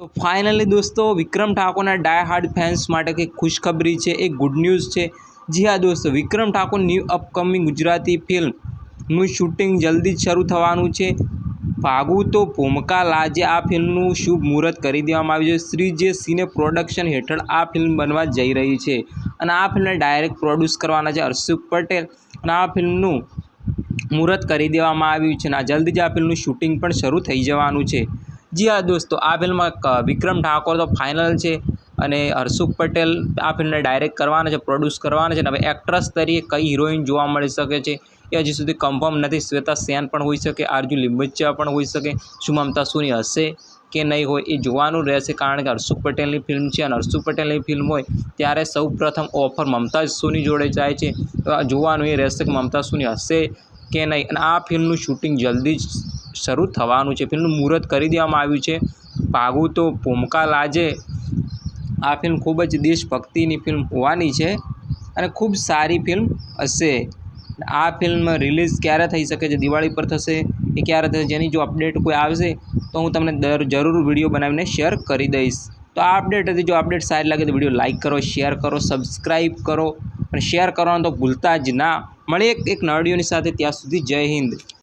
તો ફાઇનલી દોસ્તો વિક્રમ ઠાકોરના ડાય હાર્ડ ફેન્સ માટે કંઈક ખુશખબરી છે, એક ગુડ ન્યૂઝ છે. જી હા દોસ્તો, વિક્રમ ઠાકોર ન્યૂ અપકમિંગ ગુજરાતી ફિલ્મનું શૂટિંગ જલ્દી જ શરૂ થવાનું છે. ભાગુ તો ભૂમકા લાજે આ ફિલ્મનું શુભ મુહૂર્ત કરી દેવામાં આવ્યું છે. શ્રી જે સિને પ્રોડક્શન હેઠળ આ ફિલ્મ બનવા જઈ રહી છે. અને આ ફિલ્મને ડાયરેક્ટ પ્રોડ્યુસ કરવાના છે હર્ષુક પટેલ. અને આ ફિલ્મનું મુહૂર્ત કરી દેવામાં આવ્યું છે. અને જલ્દી જ આ ફિલ્મનું શૂટિંગ પણ શરૂ થઈ જવાનું છે. જી હા દોસ્તો, આ ફિલ્મમાં વિક્રમ ઠાકોર તો ફાઇનલ છે અને હર્ષુખ પટેલ આ ફિલ્મને ડાયરેક્ટ કરવાના છે પ્રોડ્યુસ કરવાના છે અને હવે એક્ટ્રેસ તરીકે કઈ હિરોઈન જોવા મળી શકે છે એ હજી સુધી કન્ફર્મ નથી. શ્વેતા સેન પણ હોઈ શકે, આરજુ લિંબચ્ચા પણ હોઈ શકે શું મમતા સુની હશે કે નહીં હોય એ જોવાનું રહેશે કારણ કે હર્ષુક પટેલની ફિલ્મ છે અને હર્ષુક પટેલની ફિલ્મ હોય ત્યારે સૌપ્રથમ ઓફર મમતાજ સુની જોડે જાય છે. જોવાનું એ રહેશે કે મમતા સુની હશે કે નહીં અને આ ફિલ્મનું શૂટિંગ જલ્દી જ શરૂ થવાનું છે. ફિલ્મનું મુહૂર્ત કરી દેવામાં આવ્યું છે. ભાગું તો પોમકા લાજે. આ ફિલ્મ ખૂબ જ દેશભક્તિની ફિલ્મ હોવાની છે અને ખૂબ સારી ફિલ્મ હશે. આ ફિલ્મ રિલીઝ ક્યારે થઈ શકે છે? દિવાળી પર થશે એ ક્યારે થશે? જેની જો અપડેટ કોઈ આવશે તો હું તમને દર જરૂર વીડિયો બનાવીને શેર કરી દઈશ. તો આ અપડેટ હતી. જો અપડેટ સારી લાગે તો વીડિયો લાઇક કરો, શેર કરો સબસ્ક્રાઈબ કરો અને શેર કરવાનું તો ભૂલતા જ ના. મળે એક એક નરડીઓની સાથે. ત્યાં સુધી જય હિન્દ.